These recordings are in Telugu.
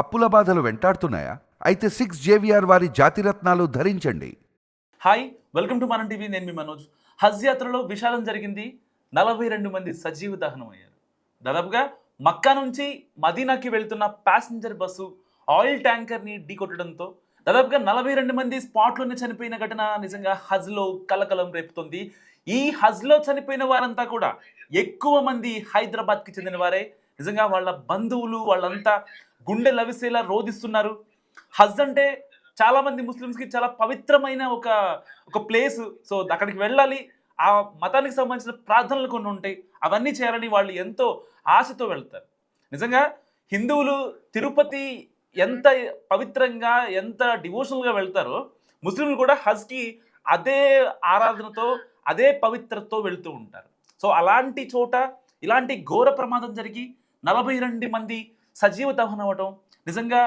అప్పుల బాధలు వెంటాడుతున్నాయా? అయితే సిక్స్ జేవిఆర్ వారి జాతిరత్నాలు ధరించండి. Hi welcome to Manam TV. నేను మీ మనోజ్. హజ్ యాత్రలో విశాలం జరిగింది. నలభై రెండు మంది సజీవ దహనం అయ్యారు. దాదాపుగా మక్కా నుంచి మదీనాకి వెళ్తున్న ప్యాసింజర్ బస్సు ఆయిల్ ట్యాంకర్ని ఢీకొట్టడంతో దాదాపుగా నలభై రెండు మంది స్పాట్లోనే చనిపోయిన ఘటన నిజంగా హజ్లో కలకలం రేపుతుంది. ఈ హజ్లో చనిపోయిన వారంతా కూడా ఎక్కువ మంది హైదరాబాద్కి చెందిన వారే. నిజంగా వాళ్ళ బంధువులు వాళ్ళంతా గుండె లవిసేలా రోధిస్తున్నారు. హజ్ అంటే చాలా మంది ముస్లిమ్స్కి చాలా పవిత్రమైన ఒక ఒక ప్లేస్. సో అక్కడికి వెళ్ళాలి. ఆ మతానికి సంబంధించిన ప్రార్థనలు కొన్ని ఉంటాయి. అవన్నీ చేయాలని వాళ్ళు ఎంతో ఆశతో వెళ్తారు. నిజంగా హిందువులు తిరుపతి ఎంత పవిత్రంగా ఎంత డివోషనల్గా వెళ్తారో ముస్లింలు కూడా హజ్కి అదే ఆరాధనతో అదే పవిత్రతో వెళ్తూ ఉంటారు. సో అలాంటి చోట ఇలాంటి ఘోర ప్రమాదం జరిగి నలభై రెండు మంది సజీవ దహనం అవ్వటం నిజంగా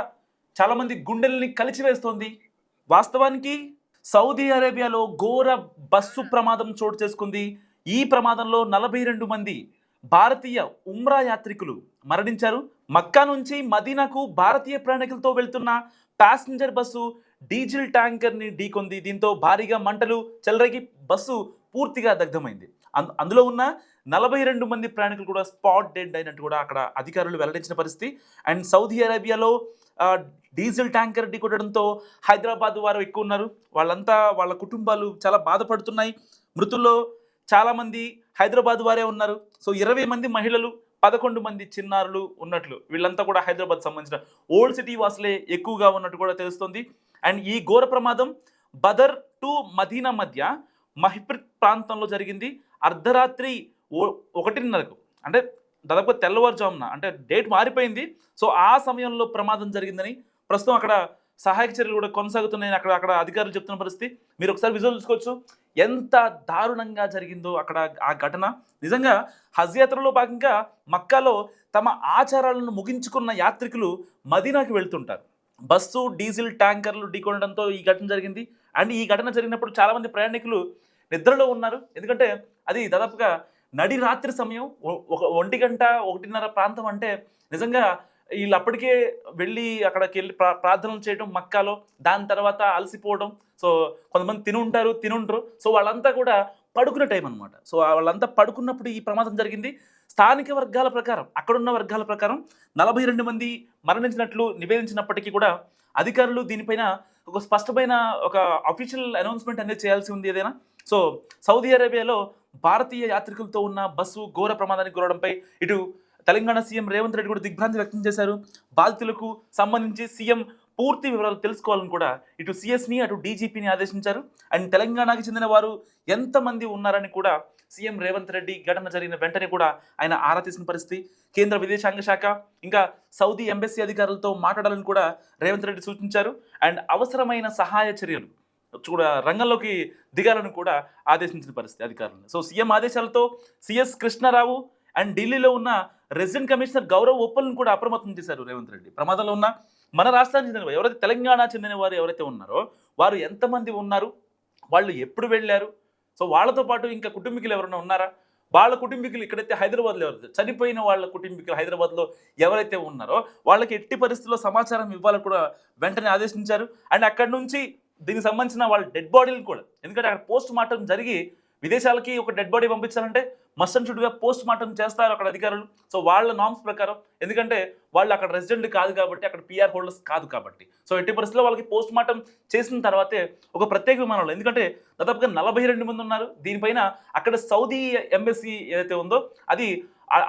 చాలామంది గుండెల్ని కలిచివేస్తోంది వాస్తవానికి సౌదీ అరేబియాలో ఘోర బస్సు ప్రమాదం చోటు చేసుకుంది. ఈ ప్రమాదంలో నలభై రెండు మంది భారతీయ ఉమ్రా యాత్రికులు మరణించారు. మక్కా నుంచి మదీనాకు భారతీయ ప్రయాణికులతో వెళ్తున్న ప్యాసింజర్ బస్సు డీజిల్ ట్యాంకర్ని ఢీకొంది. దీంతో భారీగా మంటలు చెలరగి బస్సు పూర్తిగా దగ్ధమైంది. అందులో ఉన్న నలభై రెండు మంది ప్రయాణికులు కూడా స్పాట్ డెడ్ అయినట్టు కూడా అక్కడ అధికారులు వెల్లడించిన పరిస్థితి. అండ్ సౌదీ అరేబియాలో డీజిల్ ట్యాంకర్ ఢీకొట్టడంతో హైదరాబాద్ వారు ఎక్కువ ఉన్నారు. వాళ్ళంతా వాళ్ళ కుటుంబాలు చాలా బాధపడుతున్నాయి. మృతుల్లో చాలామంది హైదరాబాద్ వారే ఉన్నారు. సో ఇరవై మంది మహిళలు పదకొండు మంది చిన్నారులు ఉన్నట్లు వీళ్ళంతా కూడా హైదరాబాద్ సంబంధించిన ఓల్డ్ సిటీ వాసులే ఎక్కువగా ఉన్నట్టు కూడా తెలుస్తుంది. అండ్ ఈ ఘోర ప్రమాదం బదర్ టు మదీనా మధ్య మహిప్రిత్ ప్రాంతంలో జరిగింది. అర్ధరాత్రి ఒకటిన్నరకు. అంటే దాదాపు తెల్లవారుజామున అంటే డేట్ మారిపోయింది. సో ఆ సమయంలో ప్రమాదం జరిగిందని ప్రస్తుతం అక్కడ సహాయక చర్యలు కూడా కొనసాగుతున్నాయని అక్కడ అక్కడ అధికారులు చెప్తున్న పరిస్థితి. మీరు ఒకసారి విజువల్ చూసుకోవచ్చు. ఎంత దారుణంగా జరిగిందో అక్కడ ఆ ఘటన. నిజంగా హజ్ యాత్రలో భాగంగా మక్కాలో తమ ఆచారాలను ముగించుకున్న యాత్రికులు మదీనాకి వెళ్తుంటారు. బస్సు డీజిల్ ట్యాంకర్లు ఢీకొనడంతో ఈ ఘటన జరిగింది. అండ్ ఈ ఘటన జరిగినప్పుడు చాలామంది ప్రయాణికులు నిద్రలో ఉన్నారు. ఎందుకంటే అది దాదాపుగా నడి రాత్రి సమయం ఒక ఒంటి గంట ఒకటిన్నర ప్రాంతం అంటే నిజంగా వీళ్ళు అప్పటికే వెళ్ళి అక్కడికి వెళ్ళి ప్రా ప్రార్థనలు చేయడం మక్కాలో దాని తర్వాత అలసిపోవడం. సో కొంతమంది తిని ఉంటారు తినుంటారు సో వాళ్ళంతా కూడా పడుకునే టైం అనమాట సో వాళ్ళంతా పడుకున్నప్పుడు ఈ ప్రమాదం జరిగింది. స్థానిక వర్గాల ప్రకారం అక్కడున్న వర్గాల ప్రకారం నలభై రెండు మంది మరణించినట్లు నివేదించినప్పటికీ కూడా అధికారులు దీనిపైన ఒక స్పష్టమైన ఒక అఫీషియల్ అనౌన్స్మెంట్ అనేది చేయాల్సి ఉంది ఏదైనా. సో సౌదీ అరేబియాలో భారతీయ యాత్రికులతో ఉన్న బస్సు ఘోర ప్రమాదానికి గురవడంపై ఇటు తెలంగాణ సీఎం రేవంత్ రెడ్డి కూడా దిగ్భ్రాంతి వ్యక్తం చేశారు. బాధితులకు సంబంధించి సీఎం పూర్తి వివరాలు తెలుసుకోవాలని కూడా ఇటు సిఎస్ని అటు డీజీపీని ఆదేశించారు. అండ్ తెలంగాణకి చెందిన వారు ఎంతమంది ఉన్నారని కూడా సీఎం రేవంత్ రెడ్డి ఘటన జరిగిన వెంటనే కూడా ఆయన ఆరా తీసిన పరిస్థితి. కేంద్ర విదేశాంగ శాఖ ఇంకా సౌదీ ఎంబెస్సీ అధికారులతో మాట్లాడాలని కూడా రేవంత్ రెడ్డి సూచించారు. అండ్ అవసరమైన సహాయ చర్యలు కూడా రంగంలోకి దిగాలని కూడా ఆదేశించిన పరిస్థితి అధికారులను. సో సీఎం ఆదేశాలతో సిఎస్ కృష్ణారావు అండ్ ఢిల్లీలో ఉన్న రెసిడెంట్ కమిషనర్ గౌరవ్ ఉప్పల్ని కూడా అప్రమత్తం చేశారు రేవంత్ రెడ్డి. ప్రమాదంలో ఉన్న మన రాష్ట్రానికి చెందిన ఎవరైతే తెలంగాణ చెందిన వారు ఎవరైతే ఉన్నారో వారు ఎంతమంది ఉన్నారు? వాళ్ళు ఎప్పుడు వెళ్ళారు? సో వాళ్ళతో పాటు ఇంకా కుటుంబీకులు ఎవరైనా ఉన్నారా? వాళ్ళ కుటుంబీకులు ఇక్కడైతే హైదరాబాద్లో ఎవరైతే చనిపోయిన వాళ్ళ కుటుంబీకులు హైదరాబాద్లో ఎవరైతే ఉన్నారో వాళ్ళకి ఎట్టి పరిస్థితుల్లో సమాచారం ఇవ్వాలని కూడా వెంటనే ఆదేశించారు. అండ్ అక్కడి నుంచి దీనికి సంబంధించిన వాళ్ళ డెడ్ బాడీలు కూడా. ఎందుకంటే అక్కడ పోస్ట్ మార్టం జరిగి విదేశాలకి ఒక డెడ్ బాడీ పంపించాలంటే మస్ట్ అండ్ షుడ్గా పోస్ట్ మార్టం చేస్తారు అక్కడ అధికారులు. సో వాళ్ళ నామ్స్ ప్రకారం ఎందుకంటే వాళ్ళు అక్కడ రెసిడెంట్ కాదు కాబట్టి అక్కడ పిఆర్ హోల్డర్స్ కాదు కాబట్టి. సో ఎట్టి పరిస్థితుల్లో వాళ్ళకి పోస్ట్ మార్టం చేసిన తర్వాతే ఒక ప్రత్యేక విమానంలో. ఎందుకంటే దాదాపుగా నలభై రెండు మంది ఉన్నారు. దీనిపైన అక్కడ సౌదీ ఎంబసీ ఏదైతే ఉందో అది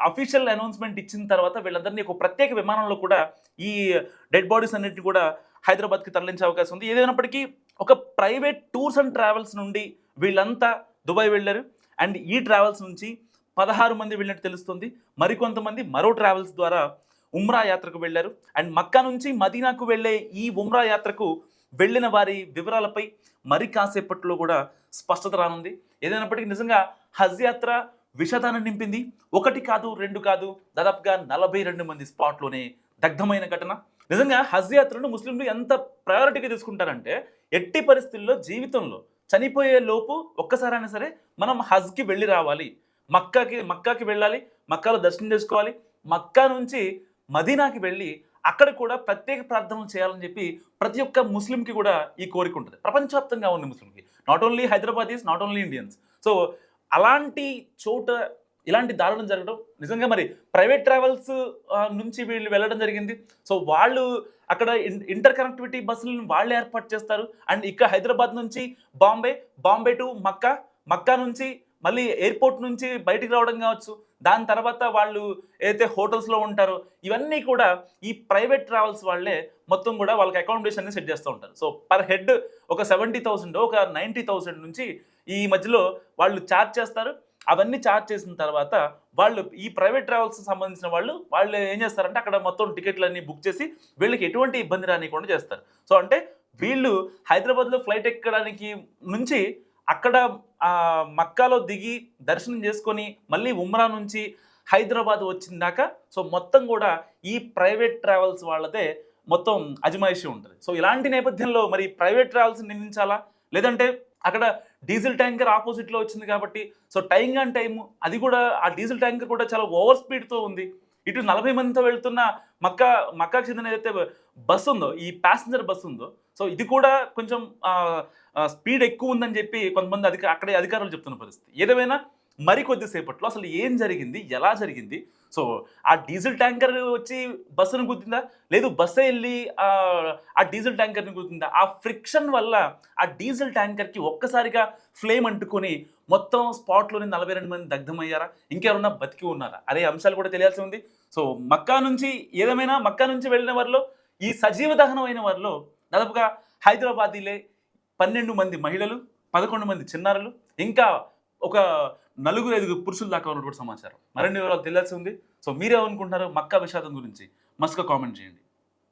అఫీషియల్ అనౌన్స్మెంట్ ఇచ్చిన తర్వాత వీళ్ళందరినీ ఒక ప్రత్యేక విమానంలో కూడా ఈ డెడ్ బాడీస్ అన్నిటిని కూడా హైదరాబాద్కి తరలించే అవకాశం ఉంది. ఏదైనప్పటికీ ఒక ప్రైవేట్ టూర్స్ అండ్ ట్రావెల్స్ నుండి వీళ్ళంతా దుబాయ్ వెళ్ళారు. అండ్ ఈ ట్రావెల్స్ నుంచి పదహారు మంది వెళ్ళినట్టు తెలుస్తుంది. మరికొంతమంది మరో ట్రావెల్స్ ద్వారా ఉమ్రా యాత్రకు వెళ్ళారు. అండ్ మక్కా నుంచి మదీనాకు వెళ్ళే ఈ ఉమ్రా యాత్రకు వెళ్ళిన వారి వివరాలపై మరి కాసేపట్లో కూడా స్పష్టత రానుంది. ఏదైనప్పటికీ నిజంగా హజ్ యాత్ర విషాదాన్ని నింపింది. ఒకటి కాదు రెండు కాదు దాదాపుగా నలభై రెండు మంది స్పాట్లోనే దగ్ధమైన ఘటన. నిజంగా హజ్ యాత్రను ముస్లింలు ఎంత ప్రయారిటీగా తీసుకుంటారంటే ఎట్టి పరిస్థితుల్లో జీవితంలో చనిపోయే లోపు ఒక్కసారైనా సరే మనం హజ్కి వెళ్ళి రావాలి. మక్కాకి మక్కాకి వెళ్ళాలి మక్కాలో దర్శనం చేసుకోవాలి మక్కా నుంచి మదీనాకి వెళ్ళి అక్కడ కూడా ప్రత్యేక ప్రార్థనలు చేయాలని చెప్పి ప్రతి ఒక్క ముస్లింకి కూడా ఈ కోరిక ఉంటుంది. ప్రపంచవ్యాప్తంగా ఉంది ముస్లింకి not only Hyderabad is not only Indians so అలాంటి చోట ఇలాంటి దారుణం జరగడం నిజంగా మరి ప్రైవేట్ ట్రావెల్స్ నుంచి వీళ్ళు వెళ్ళడం జరిగింది. సో వాళ్ళు అక్కడ ఇంటర్ కనెక్టివిటీ బస్సులను వాళ్ళు ఏర్పాటు చేస్తారు. అండ్ ఇక్కడ హైదరాబాద్ నుంచి Bombay Bombay to Mecca Mecca నుంచి మళ్ళీ ఎయిర్పోర్ట్ నుంచి బయటికి రావడం కావచ్చు. దాని తర్వాత వాళ్ళు ఏదైతే హోటల్స్లో ఉంటారో ఇవన్నీ కూడా ఈ ప్రైవేట్ ట్రావెల్స్ వాళ్ళే మొత్తం కూడా వాళ్ళకి అకామిడేషన్ని సెట్ చేస్తూ ఉంటారు. సో పర్ హెడ్ ఒక సెవెంటీ థౌసండ్ ఒక నైంటీ థౌసండ్ నుంచి ఈ మధ్యలో వాళ్ళు ఛార్జ్ చేస్తారు. అవన్నీ చార్జ్ చేసిన తర్వాత వాళ్ళు ఈ ప్రైవేట్ ట్రావెల్స్ సంబంధించిన వాళ్ళు వాళ్ళు ఏం చేస్తారంటే అక్కడ మొత్తం టికెట్లన్నీ బుక్ చేసి వీళ్ళకి ఎటువంటి ఇబ్బంది రానికుండా చేస్తారు. సో అంటే వీళ్ళు హైదరాబాద్లో ఫ్లైట్ ఎక్కడానికి నుంచి అక్కడ మక్కాలో దిగి దర్శనం చేసుకొని మళ్ళీ ఉమ్రా నుంచి హైదరాబాద్ వచ్చిందాక సో మొత్తం కూడా ఈ ప్రైవేట్ ట్రావెల్స్ వాళ్ళదే మొత్తం అజమాయిషి ఉంటుంది. సో ఇలాంటి నేపథ్యంలో మరి ప్రైవేట్ ట్రావెల్స్ నిర్మించాలా లేదంటే అక్కడ డీజిల్ ట్యాంకర్ ఆపోజిట్లో వచ్చింది కాబట్టి సో టైం అండ్ టైం అది కూడా ఆ డీజిల్ ట్యాంకర్ కూడా చాలా ఓవర్ స్పీడ్తో ఉంది. ఇటు నలభై మందితో వెళ్తున్న మక్కా మక్కాకు చెందిన ఏదైతే బస్సు ఉందో ఈ ప్యాసింజర్ బస్సు ఉందో సో ఇది కూడా కొంచెం స్పీడ్ ఎక్కువ ఉందని చెప్పి కొంతమంది అధిక అక్కడే అధికారులు చెప్తున్న పరిస్థితి. ఏదేమైనా మరి కొద్దిసేపట్లో అసలు ఏం జరిగింది? ఎలా జరిగింది? సో ఆ డీజిల్ ట్యాంకర్ వచ్చి బస్సును గుద్దిందా? లేదు బస్సే వెళ్ళి ఆ, ఆ డీజిల్ ట్యాంకర్ని గుద్దిందా? ఆ ఫ్రిక్షన్ వల్ల ఆ డీజిల్ ట్యాంకర్కి ఒక్కసారిగా ఫ్లేమ్ అంటుకొని మొత్తం స్పాట్లోని నలభై రెండు మంది దగ్ధమయ్యారా? ఇంకెవరన్నా బతికి ఉన్నారా? అనే అంశాలు కూడా తెలియాల్సి ఉంది. సో మక్కా నుంచి ఏదేమైనా మక్కా నుంచి వెళ్ళిన వారిలో ఈ సజీవ దహనం అయిన వారిలో దాదాపుగా హైదరాబాదీలే పన్నెండు మంది మహిళలు పదకొండు మంది చిన్నారులు ఇంకా ఒక నలుగురు ఐదుగురు పురుషుల దాకా ఉన్నటువంటి సమాచారం. మరిన్ని వివరాలు తెలియాల్సి ఉంది. సో మీరేమనుకుంటున్నారు? మక్కా విషాదం గురించి మస్తుగా కామెంట్ చేయండి.